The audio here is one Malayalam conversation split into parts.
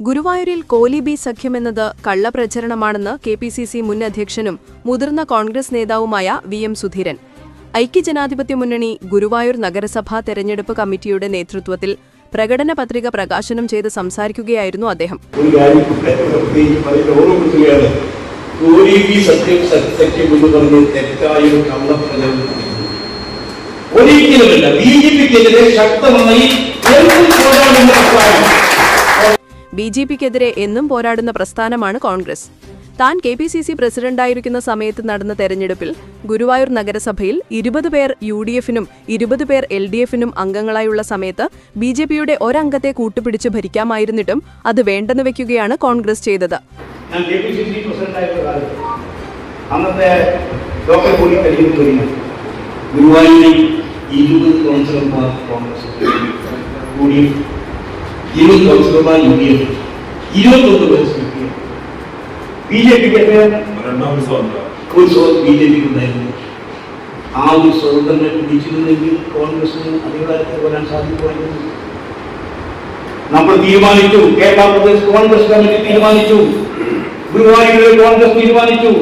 ഗുരുവായൂരിൽ കോലി ബി സഖ്യമെന്നത് കള്ളപ്രചരണമാണെന്ന് കെ പി സി സി മുൻ അധ്യക്ഷനും മുതിർന്ന കോൺഗ്രസ് നേതാവുമായ വി എം സുധീരൻ ഐക്യജനാധിപത്യ മുന്നണി ഗുരുവായൂർ നഗരസഭാ തെരഞ്ഞെടുപ്പ് കമ്മിറ്റിയുടെ നേതൃത്വത്തിൽ പ്രകടന പത്രിക പ്രകാശനം ചെയ്ത് സംസാരിക്കുകയായിരുന്നു അദ്ദേഹം. ഒരിക്കലുമല്ല ബി ജെ പിക്കെതിരെ ശക്തമായി. ബി ജെ പിക്കെതിരെ എന്നും പോരാടുന്ന പ്രസ്ഥാനമാണ് കോൺഗ്രസ്. താൻ കെ പി സി സി പ്രസിഡന്റായിരിക്കുന്ന സമയത്ത് നടന്ന തെരഞ്ഞെടുപ്പിൽ ഗുരുവായൂർ നഗരസഭയിൽ ഇരുപത് പേർ യു ഡി എഫിനും ഇരുപത് പേർ എൽ ഡി എഫിനും അംഗങ്ങളായുള്ള സമയത്ത് ബി ജെ പിയുടെ ഒരംഗത്തെ കൂട്ടുപിടിച്ച് ഭരിക്കാമായിരുന്നിട്ടും അത് വേണ്ടെന്ന് വെക്കുകയാണ് കോൺഗ്രസ് ചെയ്തത്. ഗുരുവായൂരിൽ ഇരുപത് കൗൺസിലർമാർ കോൺഗ്രസ് കൂടി ഇരുപത് കൗൺസിലർമാർ യു ഡി എഫ് ഇരുപത്തൊന്ന് പേർ C P M B J പിക്ക് എത്രയാണ് ഉത്സവം ബി ജെ പിക്ക് ഉണ്ടായിരുന്നു ആ ഉത്സവം തന്നെ പിടിച്ചിരുന്നെങ്കിൽ കോൺഗ്രസിന് അധികാരത്തിൽ വരാൻ സാധിക്കുമായിരുന്നു നമ്മൾ തീരുമാനിച്ചു കേരള പ്രദേശ് കോൺഗ്രസ് കമ്മിറ്റി തീരുമാനിച്ചു ഗുരുവായൂരിൽ കോൺഗ്രസ് തീരുമാനിച്ചു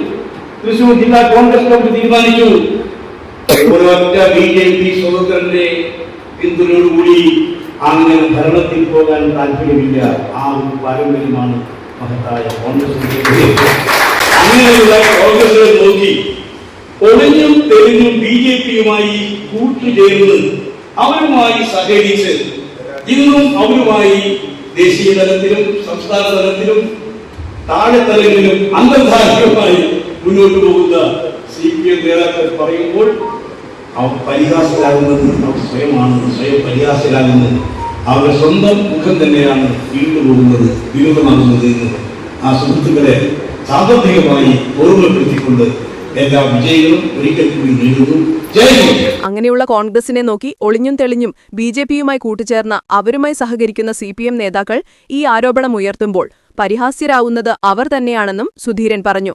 തൃശൂർ ജില്ലാ കോൺഗ്രസ് കമ്മിറ്റി തീരുമാനിച്ചു ഒരൊറ്റ ബി ജെ പി സ്വതന്ത്രന്റെ പിന്തുണയോടുകൂടി അങ്ങനെ ഭരണത്തിൽ പോകാൻ താല്പര്യമില്ല. ആ ഒരു പാരമ്പര്യമാണ് മഹത്തായ കോൺഗ്രസിന്റെ അങ്ങനെയുള്ള കോൺഗ്രസിനെ നോക്കി ഒളിഞ്ഞും തെളിഞ്ഞും ബി ജെ പിയുമായി കൂട്ടുചേർന്ന് അവരുമായി സഹകരിച്ച് ഇന്നും അവരുമായി ദേശീയ തലത്തിലും സംസ്ഥാന തലത്തിലും താഴെത്തലങ്ങളിലും അന്തർധാരികമായി മുന്നോട്ട് പോകുന്ന സി പി എം നേതാക്കൾ പറയുമ്പോൾ അവർ പരിഹാസിലാകുന്നത് അവർ സ്വയമാണ് സ്വയം പരിഹാസിലാകുന്നത്. അവരുടെ സ്വന്തം മുഖം തന്നെയാണ് വീണ്ടുപോകുന്നത് വിനോദമാകുന്നത് എന്ന് ആ സുഹൃത്തുക്കളെ സാമ്പത്തികമായി ഓർമ്മപ്പെടുത്തിക്കൊണ്ട് എല്ലാ വിജയികളും ഒരിക്കൽ കൂടി നേടുന്നു അങ്ങനെയുള്ള കോൺഗ്രസിനെ നോക്കി ഒളിഞ്ഞും തെളിഞ്ഞും ബി ജെ പിയുമായി കൂട്ടുചേർന്ന അവരുമായി സഹകരിക്കുന്ന സി പി എം നേതാക്കൾ ഈ ആരോപണം ഉയർത്തുമ്പോൾ പരിഹാസ്യരാവുന്നത് അവർ തന്നെയാണെന്നും സുധീരൻ പറഞ്ഞു.